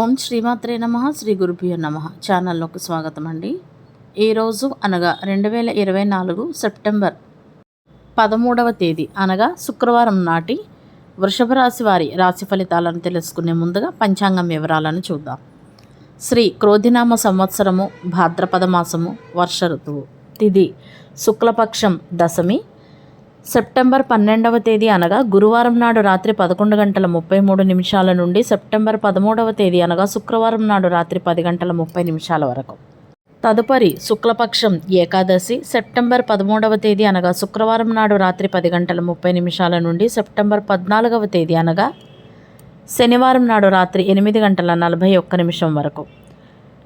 ఓం శ్రీమాత్రే నమ శ్రీ గురుభ్యో నమ. ఛానల్లోకి స్వాగతం అండి. ఈరోజు అనగా రెండు వేల ఇరవై నాలుగు సెప్టెంబర్ పదమూడవ తేదీ అనగా శుక్రవారం నాటి వృషభ రాశి వారి రాశి ఫలితాలను తెలుసుకునే ముందుగా పంచాంగం వివరాలను చూద్దాం. శ్రీ క్రోధినామ సంవత్సరము భాద్రపద మాసము వర్ష ఋతువు. తిది శుక్లపక్షం దశమి సెప్టెంబర్ పన్నెండవ తేదీ అనగా గురువారం నాడు రాత్రి పదకొండు గంటల ముప్పై మూడు నిమిషాల నుండి సెప్టెంబర్ పదమూడవ తేదీ అనగా శుక్రవారం నాడు రాత్రి పది గంటల ముప్పై నిమిషాల వరకు. తదుపరి శుక్లపక్షం ఏకాదశి సెప్టెంబర్ పదమూడవ తేదీ అనగా శుక్రవారం నాడు రాత్రి పది గంటల ముప్పై నిమిషాల నుండి సెప్టెంబర్ పద్నాలుగవ తేదీ అనగా శనివారం నాడు రాత్రి ఎనిమిది గంటల నలభై ఒక్క నిమిషం వరకు.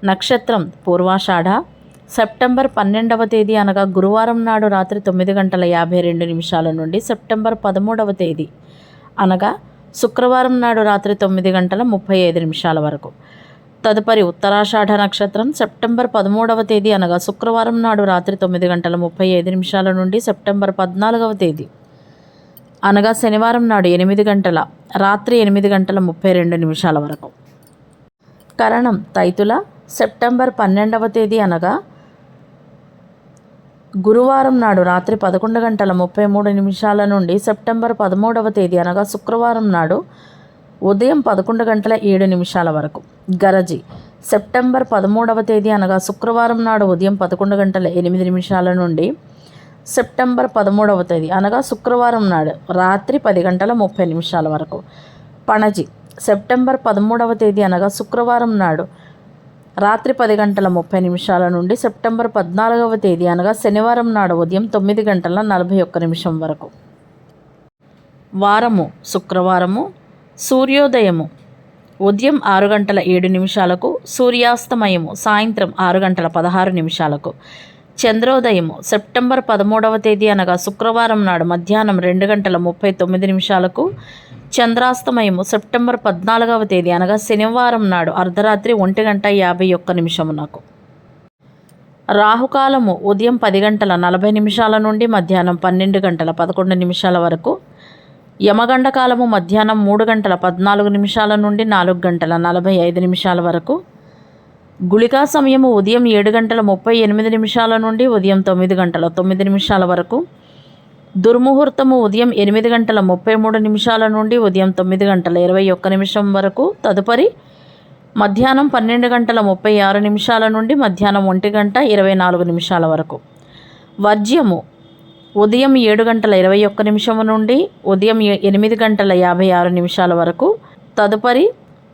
నక్షత్రం పూర్వాషాఢ సెప్టెంబర్ పన్నెండవ తేదీ అనగా గురువారం నాడు రాత్రి తొమ్మిది గంటల యాభై రెండు నిమిషాల నుండి సెప్టెంబర్ పదమూడవ తేదీ అనగా శుక్రవారం నాడు రాత్రి తొమ్మిది గంటల ముప్పై ఐదు నిమిషాల వరకు. తదుపరి ఉత్తరాషాఢ నక్షత్రం సెప్టెంబర్ పదమూడవ తేదీ అనగా శుక్రవారం నాడు రాత్రి తొమ్మిది గంటల ముప్పై ఐదు నిమిషాల నుండి సెప్టెంబర్ పద్నాలుగవ తేదీ అనగా శనివారం నాడు ఎనిమిది గంటల రాత్రి ఎనిమిది గంటల ముప్పై రెండు నిమిషాల వరకు. కరణం తైతుల సెప్టెంబర్ పన్నెండవ తేదీ అనగా గురువారం నాడు రాత్రి పదకొండు గంటల ముప్పై మూడు నిమిషాల నుండి సెప్టెంబర్ పదమూడవ తేదీ అనగా శుక్రవారం నాడు ఉదయం పదకొండు గంటల ఏడు నిమిషాల వరకు. గరజి. సెప్టెంబర్ పదమూడవ తేదీ అనగా శుక్రవారం నాడు ఉదయం పదకొండు గంటల ఎనిమిది నిమిషాల నుండి సెప్టెంబర్ పదమూడవ తేదీ అనగా శుక్రవారం నాడు రాత్రి పది గంటల ముప్పై నిమిషాల వరకు. పణజి. సెప్టెంబర్ పదమూడవ తేదీ అనగా శుక్రవారం నాడు రాత్రి పది గంటల ముప్పై నిమిషాల నుండి సెప్టెంబర్ పద్నాలుగవ తేదీ అనగా శనివారం నాడు ఉదయం తొమ్మిది గంటల నలభై ఒక్క నిమిషం వరకు. వారము శుక్రవారము సూర్యోదయము. ఉదయం ఆరు గంటల ఏడు నిమిషాలకు సూర్యాస్తమయము సాయంత్రం ఆరు గంటల పదహారు నిమిషాలకు. చంద్రోదయము సెప్టెంబర్ పదమూడవ తేదీ అనగా శుక్రవారం నాడు మధ్యాహ్నం రెండు గంటల ముప్పై తొమ్మిది నిమిషాలకు చంద్రాస్తమయము సెప్టెంబర్ పద్నాలుగవ తేదీ అనగా శనివారం నాడు అర్ధరాత్రి ఒంటి గంట యాభై ఒక్క నిమిషమునకు రాహుకాలము ఉదయం పది గంటల నలభై నిమిషాల నుండి మధ్యాహ్నం పన్నెండు గంటల పదకొండు నిమిషాల వరకు యమగండ కాలము మధ్యాహ్నం మూడు గంటల పద్నాలుగు నిమిషాల నుండి నాలుగు గంటల నలభై ఐదు నిమిషాల వరకు గుళికా సమయము ఉదయం ఏడు గంటల ముప్పై ఎనిమిది నిమిషాల నుండి ఉదయం తొమ్మిది గంటల తొమ్మిది నిమిషాల వరకు దుర్ముహూర్తము ఉదయం ఎనిమిది గంటల ముప్పై మూడు నిమిషాల నుండి ఉదయం తొమ్మిది గంటల ఇరవై ఒక్క నిమిషం వరకు. తదుపరి మధ్యాహ్నం పన్నెండు గంటల ముప్పై ఆరు నిమిషాల నుండి మధ్యాహ్నం ఒంటి గంట ఇరవై నాలుగు నిమిషాల వరకు. వర్జ్యము ఉదయం ఏడు గంటల ఇరవై ఒక్క నిమిషము నుండి ఉదయం ఎనిమిది గంటల యాభై ఆరు నిమిషాల వరకు. తదుపరి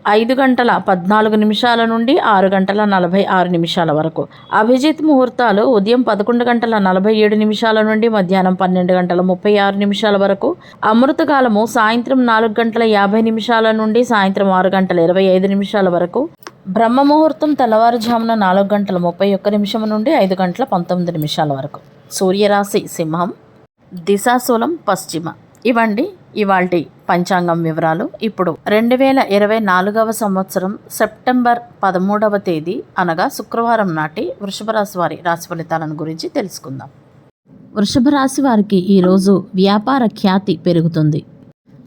ఐదు గంటల పద్నాలుగు నిమిషాల నుండి ఆరు గంటల నలభై ఆరు నిమిషాల వరకు. అభిజిత్ ముహూర్తాలు ఉదయం పదకొండు గంటల నలభై ఏడు నిమిషాల నుండి మధ్యాహ్నం పన్నెండు గంటల ముప్పై ఆరు నిమిషాల వరకు. అమృతకాలము సాయంత్రం నాలుగు గంటల యాభై నిమిషాల నుండి సాయంత్రం ఆరు గంటల ఇరవై ఐదు నిమిషాల వరకు. బ్రహ్మ ముహూర్తం తెల్లవారుజామున నాలుగు గంటల ముప్పై ఒక్క నిమిషం నుండి ఐదు గంటల పంతొమ్మిది నిమిషాల వరకు. సూర్యరాశి సింహం దిశాశూలం పశ్చిమ. ఇవండి ఇవాల్టి పంచాంగం వివరాలు ఇప్పుడు. రెండు వేల ఇరవై నాలుగవ సంవత్సరం సెప్టెంబర్ పదమూడవ తేదీ అనగా శుక్రవారం నాటి వృషభ రాశి వారి రాశి ఫలితాలను గురించి తెలుసుకుందాం. వృషభ రాశి వారికి ఈరోజు వ్యాపార ఖ్యాతి పెరుగుతుంది.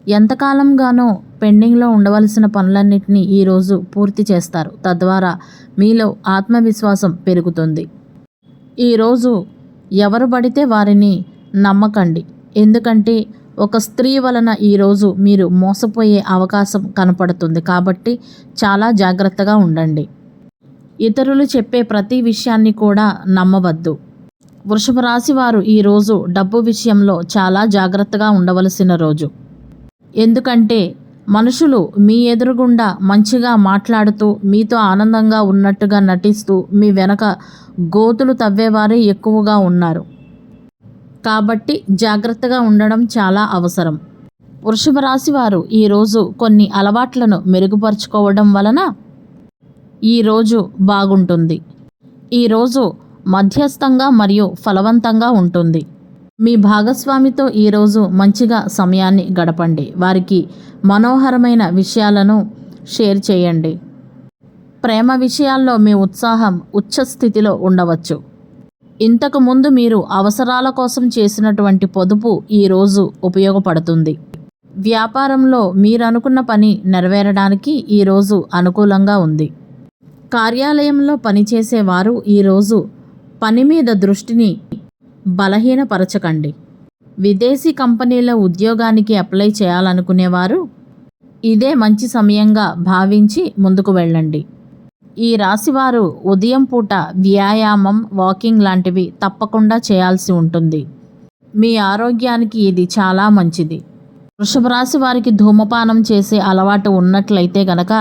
ఎంతకాలంగానో పెండింగ్లో ఉండవలసిన పనులన్నింటినీ ఈరోజు పూర్తి చేస్తారు. తద్వారా మీలో ఆత్మవిశ్వాసం పెరుగుతుంది. ఈరోజు ఎవరు పడితే వారిని నమ్మకండి. ఎందుకంటే ఒక స్త్రీ వలన ఈరోజు మీరు మోసపోయే అవకాశం కనపడుతుంది. కాబట్టి చాలా జాగ్రత్తగా ఉండండి. ఇతరులు చెప్పే ప్రతి విషయాన్ని కూడా నమ్మవద్దు. వృషభ రాశి వారు ఈరోజు డబ్బు విషయంలో చాలా జాగ్రత్తగా ఉండవలసిన రోజు. ఎందుకంటే మనుషులు మీ ఎదురుగుండా మంచిగా మాట్లాడుతూ మీతో ఆనందంగా ఉన్నట్టుగా నటిస్తూ మీ వెనక గోతులు తవ్వేవారే ఎక్కువగా ఉన్నారు. కాబట్టి జాగ్రత్తగా ఉండడం చాలా అవసరం. వృషభ రాశి వారు ఈరోజు కొన్ని అలవాట్లను మెరుగుపరుచుకోవడం వలన ఈరోజు బాగుంటుంది. ఈరోజు మధ్యస్థంగా మరియు ఫలవంతంగా ఉంటుంది. మీ భాగస్వామితో ఈరోజు మంచిగా సమయాన్ని గడపండి. వారికి మనోహరమైన విషయాలను షేర్ చేయండి. ప్రేమ విషయాల్లో మీ ఉత్సాహం ఉచ్చ స్థితిలో ఉండవచ్చు. ఇంతకు ముందు మీరు అవసరాల కోసం చేసినటువంటి పొదుపు ఈరోజు ఉపయోగపడుతుంది. వ్యాపారంలో మీరు అనుకున్న పని నెరవేరడానికి ఈరోజు అనుకూలంగా ఉంది. కార్యాలయంలో పనిచేసేవారు ఈరోజు పని మీద దృష్టిని బలహీనపరచకండి. విదేశీ కంపెనీల ఉద్యోగానికి అప్లై చేయాలనుకునేవారు ఇదే మంచి సమయంగా భావించి ముందుకు వెళ్ళండి. ఈ రాశివారు ఉదయం పూట వ్యాయామం వాకింగ్ లాంటివి తప్పకుండా చేయాల్సి ఉంటుంది. మీ ఆరోగ్యానికి ఇది చాలా మంచిది. వృషభ రాశి వారికి ధూమపానం చేసే అలవాటు ఉన్నట్లయితే గనక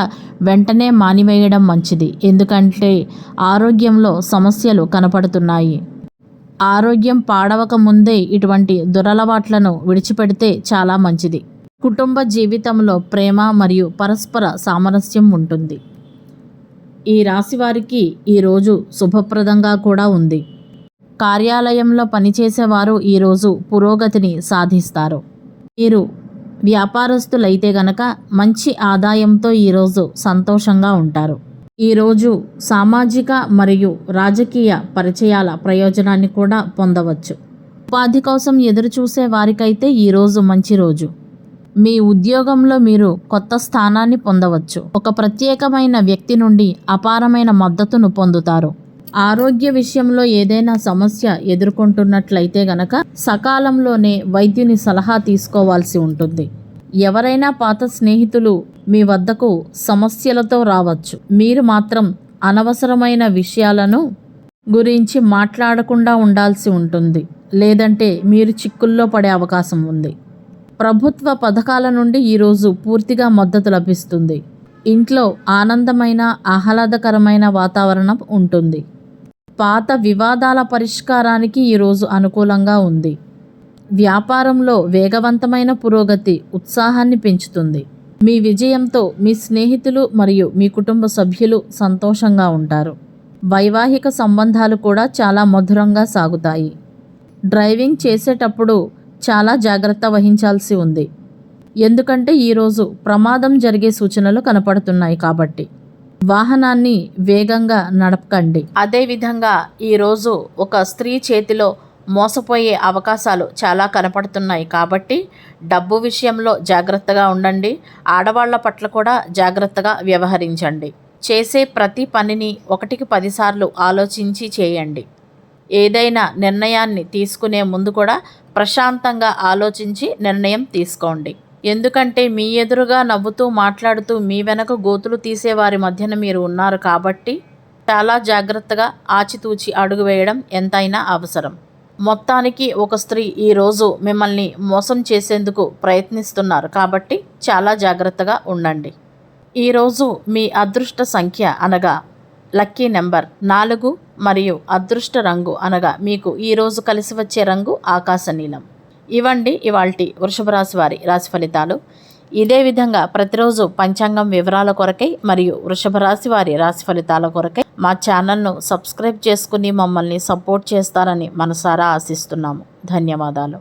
వెంటనే మానివేయడం మంచిది. ఎందుకంటే ఆరోగ్యంలో సమస్యలు కనపడుతున్నాయి. ఆరోగ్యం పాడవక ముందే ఇటువంటి దురలవాట్లను విడిచిపెడితే చాలా మంచిది. కుటుంబ జీవితంలో ప్రేమ మరియు పరస్పర సామరస్యం ఉంటుంది. ఈ రాశి వారికి ఈరోజు శుభప్రదంగా కూడా ఉంది. కార్యాలయంలో పనిచేసేవారు ఈరోజు పురోగతిని సాధిస్తారు. మీరు వ్యాపారస్తులైతే గనక మంచి ఆదాయంతో ఈరోజు సంతోషంగా ఉంటారు. ఈరోజు సామాజిక మరియు రాజకీయ పరిచయాల ప్రయోజనాన్ని కూడా పొందవచ్చు. ఉపాధి కోసం ఎదురుచూసే వారికైతే ఈరోజు మంచి రోజు. మీ ఉద్యోగంలో మీరు కొత్త స్థానాన్ని పొందవచ్చు. ఒక ప్రత్యేకమైన వ్యక్తి నుండి అపారమైన మద్దతును పొందుతారు. ఆరోగ్య విషయంలో ఏదైనా సమస్య ఎదుర్కొంటున్నట్లయితే గనక సకాలంలోనే వైద్యుని సలహా తీసుకోవాల్సి ఉంటుంది. ఎవరైనా పాత స్నేహితులు మీ వద్దకు సమస్యలతో రావచ్చు. మీరు మాత్రం అనవసరమైన విషయాలను గురించి మాట్లాడకుండా ఉండాల్సి ఉంటుంది. లేదంటే మీరు చిక్కుల్లో పడే అవకాశం ఉంది. ప్రభుత్వ పథకాల నుండి ఈరోజు పూర్తిగా మద్దతు లభిస్తుంది. ఇంట్లో ఆనందమైన ఆహ్లాదకరమైన వాతావరణం ఉంటుంది. పాత వివాదాల పరిష్కారానికి ఈరోజు అనుకూలంగా ఉంది. వ్యాపారంలో వేగవంతమైన పురోగతి ఉత్సాహాన్ని పెంచుతుంది. మీ విజయంతో మీ స్నేహితులు మరియు మీ కుటుంబ సభ్యులు సంతోషంగా ఉంటారు. వైవాహిక సంబంధాలు కూడా చాలా మధురంగా సాగుతాయి. డ్రైవింగ్ చేసేటప్పుడు చాలా జాగ్రత్త వహించాల్సి ఉంది. ఎందుకంటే ఈరోజు ప్రమాదం జరిగే సూచనలు కనపడుతున్నాయి కాబట్టి. వాహనాన్ని వేగంగా నడపకండి. అదేవిధంగా ఈరోజు ఒక స్త్రీ చేతిలో మోసపోయే అవకాశాలు చాలా కనపడుతున్నాయి కాబట్టి డబ్బు విషయంలో జాగ్రత్తగా ఉండండి. ఆడవాళ్ళ పట్ల కూడా జాగ్రత్తగా వ్యవహరించండి. చేసే ప్రతి పనిని ఒకటికి పదిసార్లు ఆలోచించి చేయండి. ఏదైనా నిర్ణయాన్ని తీసుకునే ముందు కూడా ప్రశాంతంగా ఆలోచించి నిర్ణయం తీసుకోండి. ఎందుకంటే మీ ఎదురుగా నవ్వుతూ మాట్లాడుతూ మీ వెనక గోతులు తీసేవారి మధ్యన మీరు ఉన్నారు కాబట్టి చాలా జాగ్రత్తగా ఆచితూచి అడుగు వేయడం ఎంతైనా అవసరం. మొత్తానికి ఒక స్త్రీ ఈరోజు మిమ్మల్ని మోసం చేసేందుకు ప్రయత్నిస్తున్నారు కాబట్టి చాలా జాగ్రత్తగా ఉండండి. ఈరోజు మీ అదృష్ట సంఖ్య అనగా లక్కీ నెంబర్ నాలుగు మరియు అదృష్ట రంగు అనగా మీకు ఈరోజు కలిసి వచ్చే రంగు ఆకాశ నీలం. ఇవండి ఇవాల్టి వృషభ రాశి వారి రాశి ఫలితాలు. ఇదే విధంగా ప్రతిరోజు పంచాంగం వివరాల కొరకై మరియు వృషభ రాశి వారి రాశి ఫలితాల కొరకై మా ఛానల్ను సబ్స్క్రైబ్ చేసుకుని మమ్మల్ని సపోర్ట్ చేస్తారని మనసారా ఆశిస్తున్నాము. ధన్యవాదాలు.